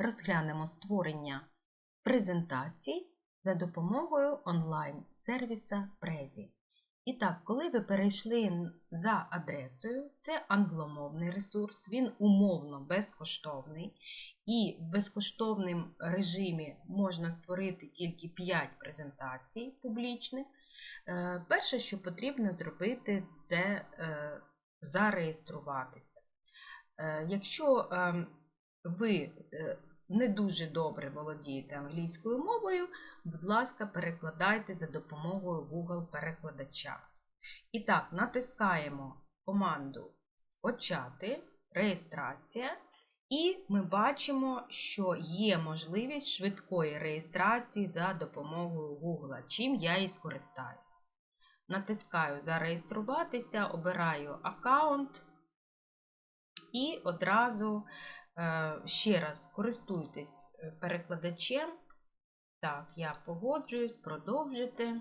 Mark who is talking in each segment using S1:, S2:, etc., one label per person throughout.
S1: розглянемо створення презентацій за допомогою онлайн-сервіса Prezi. І так, коли ви перейшли за адресою, це англомовний ресурс, він умовно безкоштовний. І в безкоштовному режимі можна створити тільки 5 презентацій публічних. Е, Перше, що потрібно зробити, це е, зареєструватися. Е, Якщо ем, ви не дуже добре володієте англійською мовою, будь ласка, перекладайте за допомогою Google перекладача. І так, натискаємо команду Почати, реєстрація, і ми бачимо, що є можливість швидкої реєстрації за допомогою Google, чим я і скористаюсь. Натискаю Зареєструватися, обираю аккаунт і одразу ще раз користуйтесь е, перекладачем. Так, я погоджуюсь, продовжити.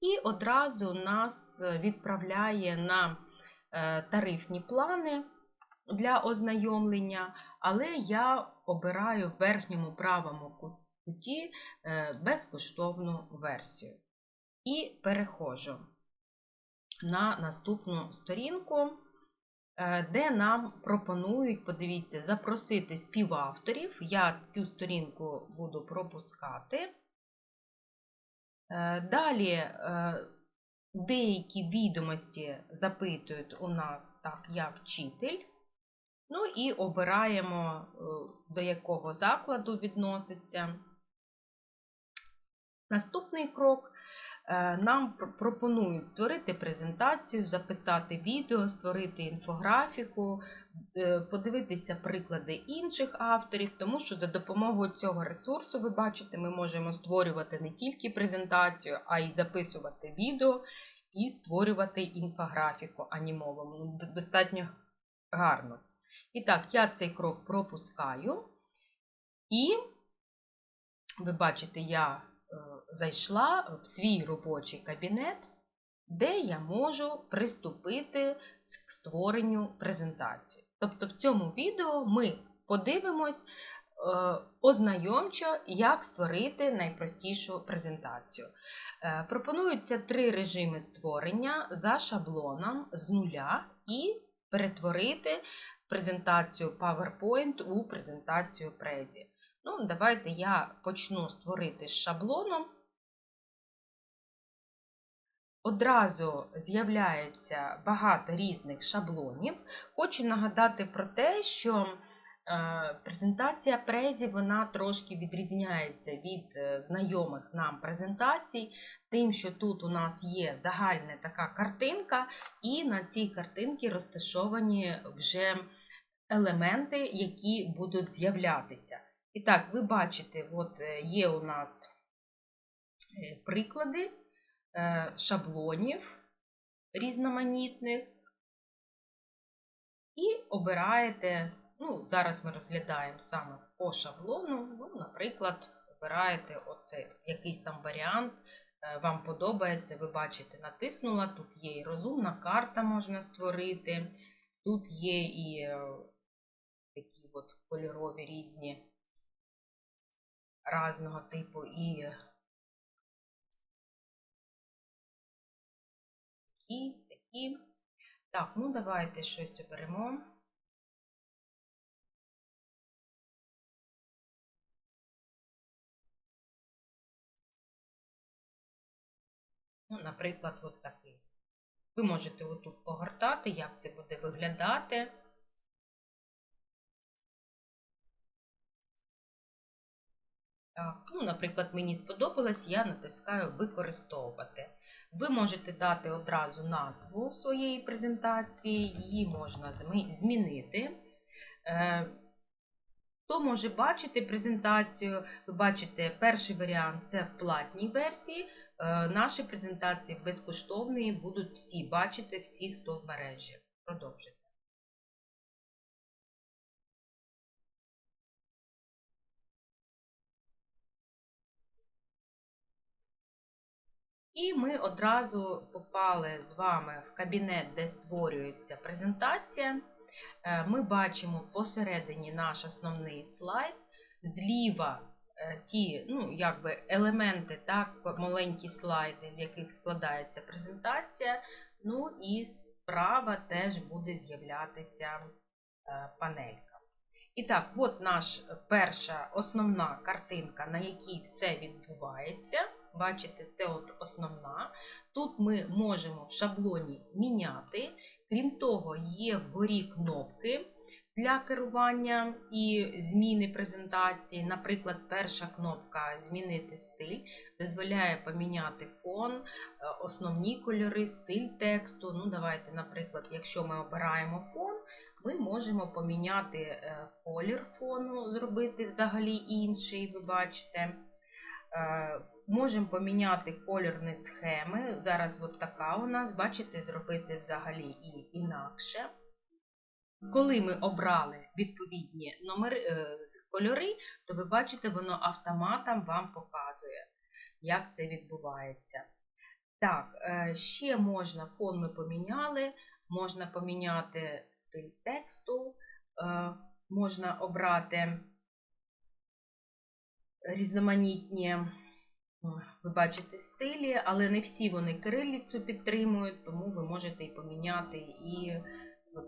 S1: І одразу нас відправляє на е, тарифні плани для ознайомлення, але я обираю в верхньому правому куті е, безкоштовну версію. І переходжу на наступну сторінку, е, де нам пропонують, подивіться, запросити співавторів. Я цю сторінку буду пропускати. Е, Далі е, деякі відомості запитують у нас, так, я вчитель. Ну і обираємо, е, до якого закладу відноситься. Наступний крок е, нам пр- пропонують створити презентацію, записати відео, створити інфографіку, е, подивитися приклади інших авторів, тому що за допомогою цього ресурсу, ви бачите, ми можемо створювати не тільки презентацію, а й записувати відео і створювати інфографіку анімовану. Ну, Достатньо гарно. І так, я цей крок пропускаю. І ви бачите, я е, зайшла в свій робочий кабінет, де я можу приступити к створенню презентації. Тобто в цьому відео ми подивимось е, ознайомчо, як створити найпростішу презентацію. Е, Пропонуються три режими створення за шаблоном з нуля і перетворити презентацію PowerPoint у презентацію Prezi. Ну, давайте я почну створити з шаблоном. Одразу з'являється багато різних шаблонів. Хочу нагадати про те, що е, презентація Prezi вона трошки відрізняється від е, знайомих нам презентацій, тим, що тут у нас є загальна така картинка, і на цій картинці розташовані вже елементи, які будуть з'являтися. І так, ви бачите, от е, є у нас е, приклади е, шаблонів різноманітних. І обираєте, ну, зараз ми розглядаємо саме по шаблону. Ну, наприклад, обираєте оцей якийсь там варіант, е, вам подобається, ви бачите, натиснула, тут є і розумна карта можна створити, тут є і е, такі от кольорові різні різного типу і такі, такі. Так, ну давайте щось оберемо. Ну, наприклад, от такий. Ви можете отут погортати, як це буде виглядати. Так, ну, наприклад, мені сподобалось, я натискаю використовувати. Ви можете дати одразу назву своєї презентації, її можна змінити. Е, Хто може бачити презентацію? Ви бачите, перший варіант це в платній версії. Е, Наші презентації безкоштовні будуть всі бачити, всі, хто в мережі. Продовжуйте. І ми одразу попали з вами в кабінет, де створюється презентація. е, ми бачимо посередині наш основний слайд, зліва е, ті ну, якби елементи, так, маленькі слайди, з яких складається презентація. Ну і справа теж буде з'являтися е, панелька. І так, от наша перша основна картинка, на якій все відбувається. Бачите, це от основна. Тут ми можемо в шаблоні міняти. Крім того, є вгорі кнопки для керування і зміни презентації. Наприклад, перша кнопка Змінити стиль дозволяє поміняти фон, е, основні кольори, стиль тексту. Ну, давайте, наприклад, якщо ми обираємо фон, ми можемо поміняти е, колір фону, зробити взагалі інший, ви бачите. Можемо поміняти кольорні схеми. Зараз от така у нас, бачите, зробити взагалі і інакше. Коли ми обрали відповідні номери, е, кольори, то ви бачите, воно автоматом вам показує, як це відбувається. Так, е, ще можна фон ми поміняли, можна поміняти стиль тексту, е, можна обрати різноманітні, ви бачите, стилі, але не всі вони кирилицю підтримують, тому ви можете і поміняти, і ви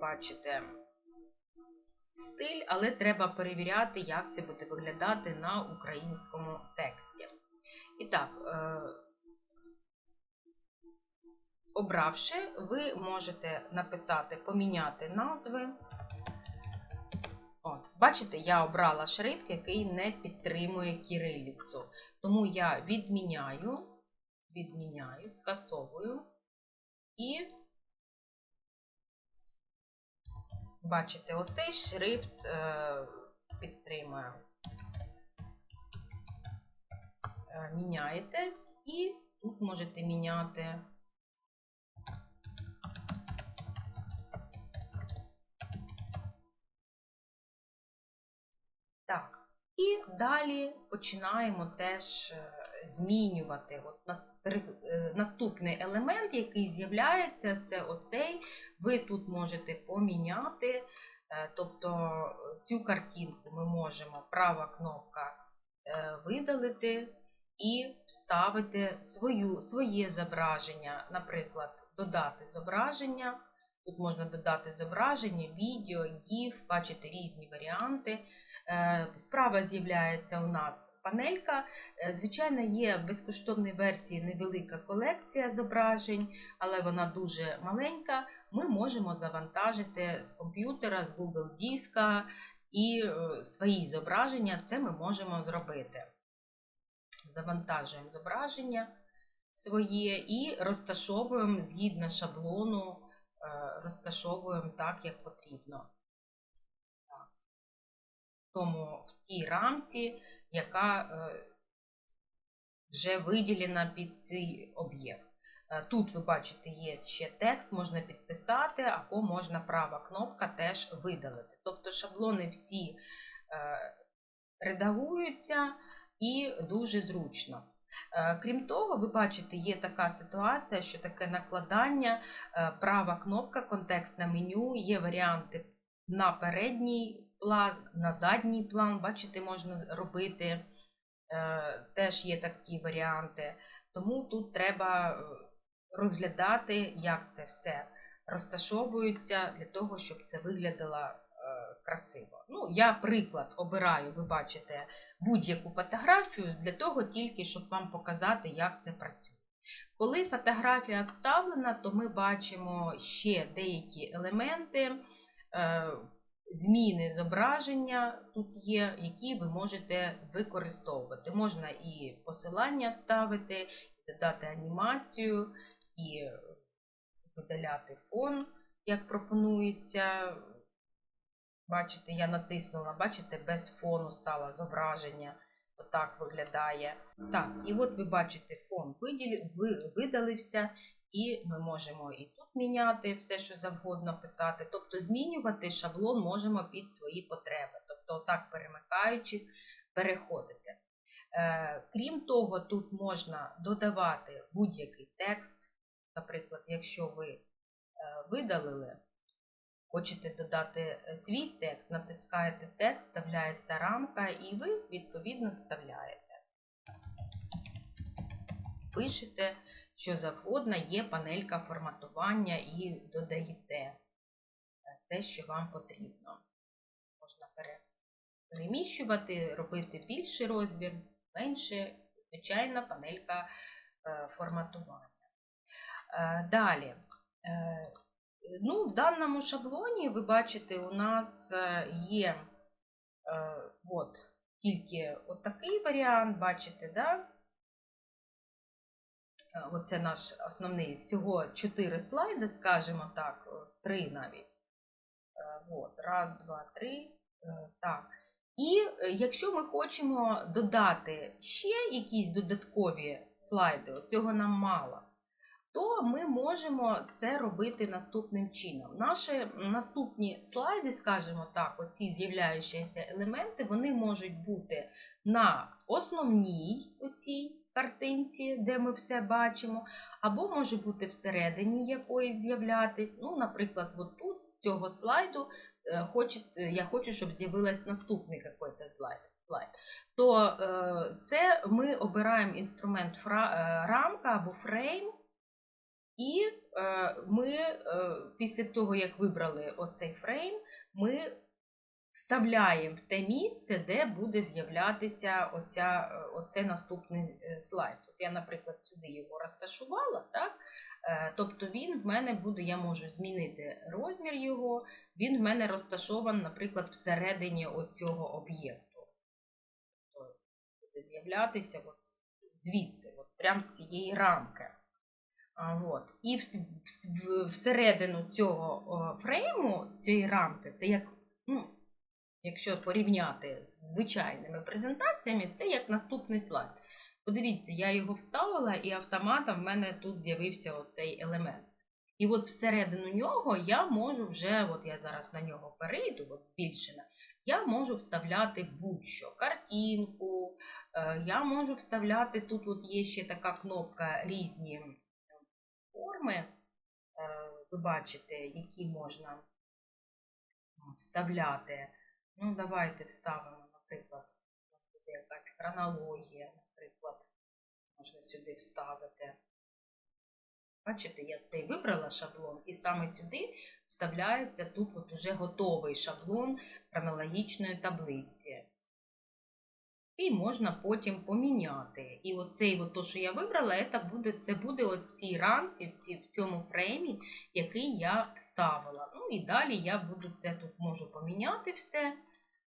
S1: стиль, але треба перевіряти, як це буде виглядати на українському тексті. І так, е, обравши, ви можете написати поміняти назви. От, Бачите, я обрала шрифт, який не підтримує кирилицю. Тому я відміняю, відміняю, скасовую і бачите, оцей шрифт е, підтримує. Е, міняєте і тут можете міняти. Так, і далі починаємо теж е, змінювати. От е, Наступний елемент, який з'являється, це оцей. Ви тут можете поміняти. е, Тобто цю картинку ми можемо права кнопка видалити і вставити свою, своє зображення, наприклад, додати зображення. Тут можна додати зображення, відео, GIF, бачите різні варіанти. Е, Справа з'являється у нас панелька. Е, Звичайно, є в безкоштовній версії невелика колекція зображень, але вона дуже маленька. Ми можемо завантажити з комп'ютера, з Google диска і е, свої зображення. Це ми можемо зробити. Завантажуємо зображення своє і розташовуємо згідно шаблону, розташовуємо так, як потрібно тому в тій рамці, яка е, вже виділена під цей об'єкт. Е, Тут ви бачите, є ще текст, можна підписати, або можна права кнопка теж видалити. Тобто шаблони всі е, редагуються і дуже зручно. Крім того, ви бачите, є така ситуація, що таке накладання, права кнопка, контекстне меню, є варіанти на передній план, на задній план, бачите, можна робити. Е, Теж є такі варіанти. Тому тут треба е, розглядати, як це все розташовується для того, щоб це виглядало е, красиво. Ну, я приклад обираю, ви бачите, будь-яку фотографію для того, тільки щоб вам показати, як це працює. Коли фотографія вставлена, то ми бачимо ще деякі елементи. Зміни зображення тут є, які ви можете використовувати. Можна і посилання вставити, додати анімацію, і видаляти фон, як пропонується. Бачите, я натиснула, бачите, без фону стало зображення. Отак виглядає. Так, і от ви бачите, фон видалився, і ми можемо і тут міняти все, що завгодно писати. Тобто змінювати шаблон можемо під свої потреби. Тобто, отак перемикаючись, переходити. Е, крім того, тут можна додавати будь-який текст. Наприклад, якщо ви е, видалили хочете додати е, свій текст, натискаєте текст, вставляється рамка, і ви відповідно вставляєте. Пишете, що завгодно, є панелька форматування і додаєте е, те, що вам потрібно. Можна переміщувати, робити більший розмір, менше, звичайна панелька е, форматування. Е, Далі. Ну, в даному шаблоні ви бачите, у нас є от, тільки отакий варіант, бачите, да? Е, Оце наш основний всього 4 слайди, скажімо так, 3 навіть. Е, От, раз, два, три. Е, Так. І е, якщо ми хочемо додати ще якісь додаткові слайди, цього нам мало, то ми можемо це робити наступним чином. Наші наступні слайди, скажімо так, оці з'являючіся елементи, вони можуть бути на основній оцій картинці, де ми все бачимо, або може бути всередині якоїсь з'являтись. Ну, наприклад, от тут з цього слайду е, я хочу, щоб з'явилась наступний якийсь слайд. То е, це ми обираємо інструмент е, рамка або фрейм. І е, ми е, після того, як вибрали оцей фрейм, ми вставляємо в те місце, де буде з'являтися оця, е, оце наступний е, слайд. От я, наприклад, сюди його розташувала, так? Е, тобто він в мене буде, я можу змінити розмір його, він в мене розташований, наприклад, всередині оцього об'єкту. Тобто буде з'являтися от звідси, от прямо з цієї рамки. От. І всередину цього фрейму, цієї рамки, це як, ну, якщо порівняти з звичайними презентаціями, це як наступний слайд. Подивіться, я його вставила, і автоматом в мене тут з'явився оцей елемент. І от всередину нього я можу вже, от я зараз на нього перейду, от збільшена, я можу вставляти будь-що, картинку, е, я можу вставляти, тут от є ще така кнопка різні форми, е, ви бачите, які можна вставляти. Ну, давайте вставимо, наприклад, буде якась хронологія, наприклад, можна сюди вставити. Бачите, я цей вибрала шаблон, і саме сюди вставляється тут от уже готовий шаблон хронологічної таблиці. І можна потім поміняти. І оцей, от то, що я вибрала, це буде, це буде от в рамці, в, цьому фреймі, який я вставила. Ну і далі я буду це тут можу поміняти все.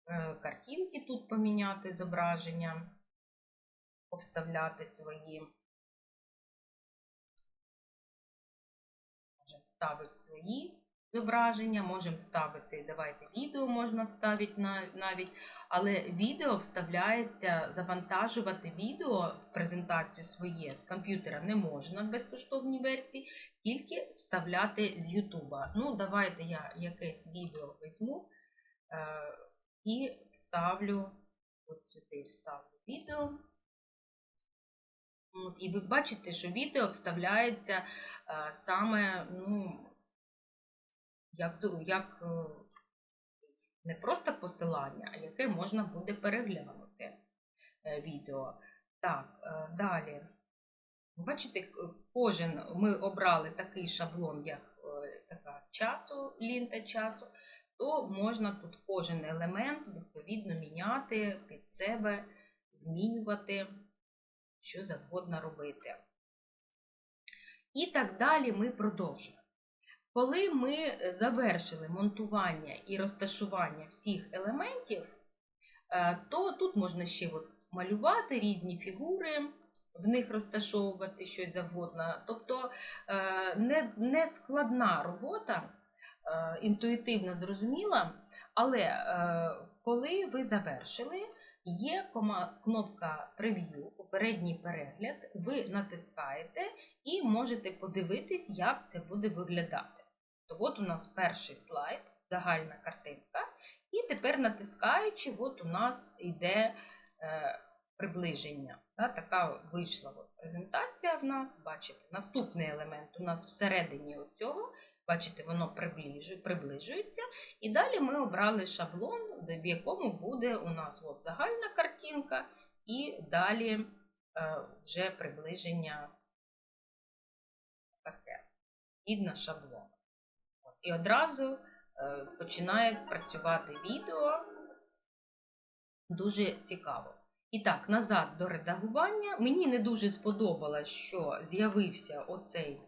S1: е, Картинки тут поміняти, зображення, повставляти свої. Можемо вставити свої зображення, можемо вставити, давайте відео можна вставити навіть, але відео вставляється, завантажувати відео в презентацію своє з комп'ютера не можна в безкоштовній версії, тільки вставляти з Ютуба. Ну, давайте я якесь відео візьму е, і вставлю, от сюди вставлю відео. От, і ви бачите, що відео вставляється е, саме, ну, як, як е, не просто посилання, а яке можна буде переглянути е, відео. Так, е, далі. Бачите, кожен ми обрали такий шаблон, як така часу, лінта часу, то можна тут кожен елемент відповідно міняти під себе, змінювати, що завгодно робити. І так далі ми продовжуємо. Коли ми е, завершили монтування і розташування всіх елементів, е, то тут можна ще от малювати різні фігури, в них розташовувати щось завгодно. Тобто е, не, складна робота, інтуїтивно зрозуміла, але коли ви завершили, є кнопка прев'ю, попередній перегляд, ви натискаєте і можете подивитись, як це буде виглядати. То от у нас перший слайд, загальна картинка, і тепер натискаючи, от у нас йде е, приближення. Да, така вийшла от презентація в нас. Бачите, наступний елемент у нас всередині цього Бачите, воно приближу- приближується. І далі ми обрали шаблон, в якому буде у нас от загальна картинка, і далі е, вже приближення таке, згідно шаблону. І одразу е, починає працювати відео. Дуже цікаво. І так, назад до редагування. Мені не дуже сподобалось, що з'явився оцей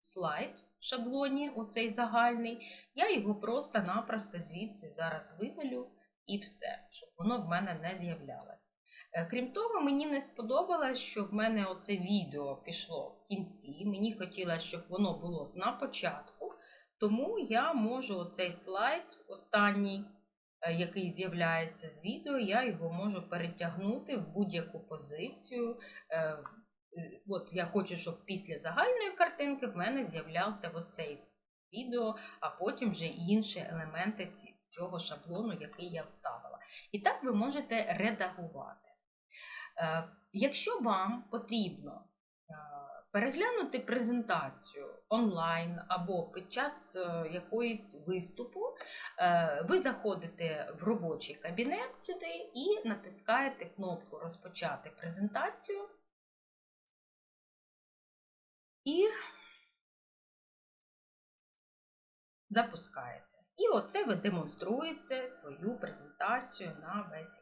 S1: слайд в шаблоні, оцей загальний. Я його просто-напросто звідси зараз видалю і все, щоб воно в мене не з'являлось. Е, Крім того, мені не сподобалось, що в мене оце відео пішло в кінці. Мені хотілося, щоб воно було на початку. Тому я можу оцей слайд, останній, е, який з'являється з відео, я його можу перетягнути в будь-яку позицію. Е, От я хочу, щоб після загальної картинки в мене з'являвся оцей відео, а потім вже інші елементи цього шаблону, який я вставила. І так ви можете редагувати. Е, Якщо вам потрібно переглянути презентацію онлайн або під час е, якоїсь виступу, е, ви заходите в робочий кабінет сюди і натискаєте кнопку Розпочати презентацію. І запускаєте. І оце ви демонструєте свою презентацію на весь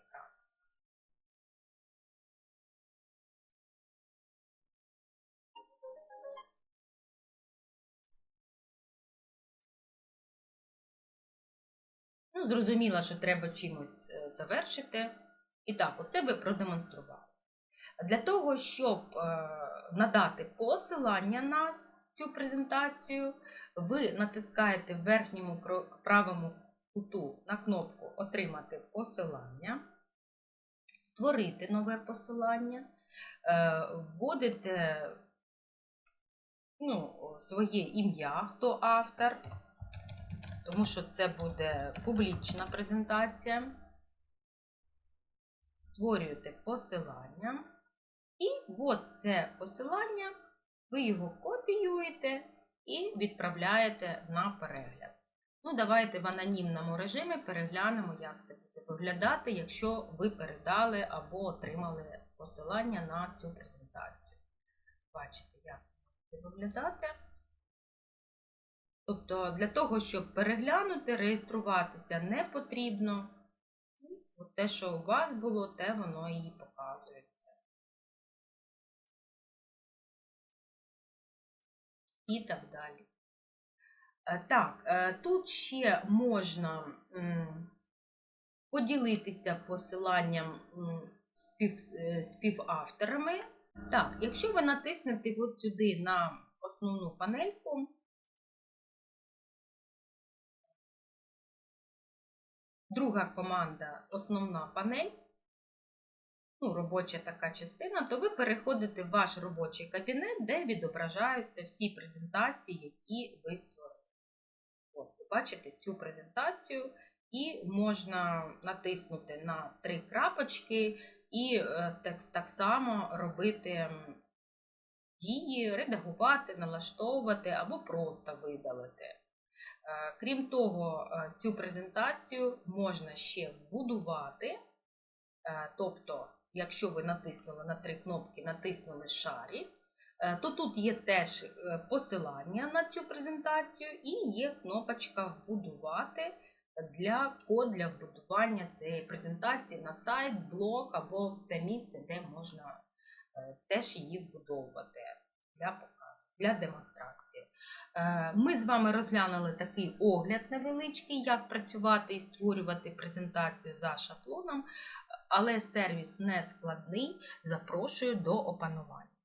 S1: екран. Зрозуміло, що треба чимось е, завершити. І так, оце ви продемонстрували. Для того, щоб е, надати посилання на цю презентацію, ви натискаєте в верхньому правому куту на кнопку Отримати посилання, створити нове посилання, е, вводите ну, своє ім'я, хто автор, тому що це буде публічна презентація. Створюєте посилання, і от це посилання, ви його копіюєте і відправляєте на перегляд. Ну, давайте в анонімному режимі переглянемо, як це буде виглядати, якщо ви передали або отримали посилання на цю презентацію. Бачите, як це буде виглядати. Тобто, для того, щоб переглянути, реєструватися не потрібно. От те, що у вас було, те воно і показується. І так далі. Е, Так, е, тут ще можна поділитися посиланням спів, е, співавторами. Так, якщо ви натиснете от сюди на основну панельку, друга команда основна панель, ну, робоча така частина, то ви переходите в ваш робочий кабінет, де відображаються всі презентації, які ви створили. От, ви бачите цю презентацію, і можна натиснути на три крапочки і е, так, так само робити дії, редагувати, налаштовувати або просто видалити. Е, Крім того, е, цю презентацію можна ще вбудувати. Е, Тобто, якщо ви натиснули на три кнопки, натиснули шарик, е, то тут є теж посилання на цю презентацію і є кнопочка Вбудувати для код для вбудування цієї презентації на сайт, блог або те місце, де можна теж її вбудовувати для показу, для демонстрації. Е, Ми з вами розглянули такий огляд невеличкий, як працювати і створювати презентацію за шаблоном, але сервіс не складний. Запрошую до опанування.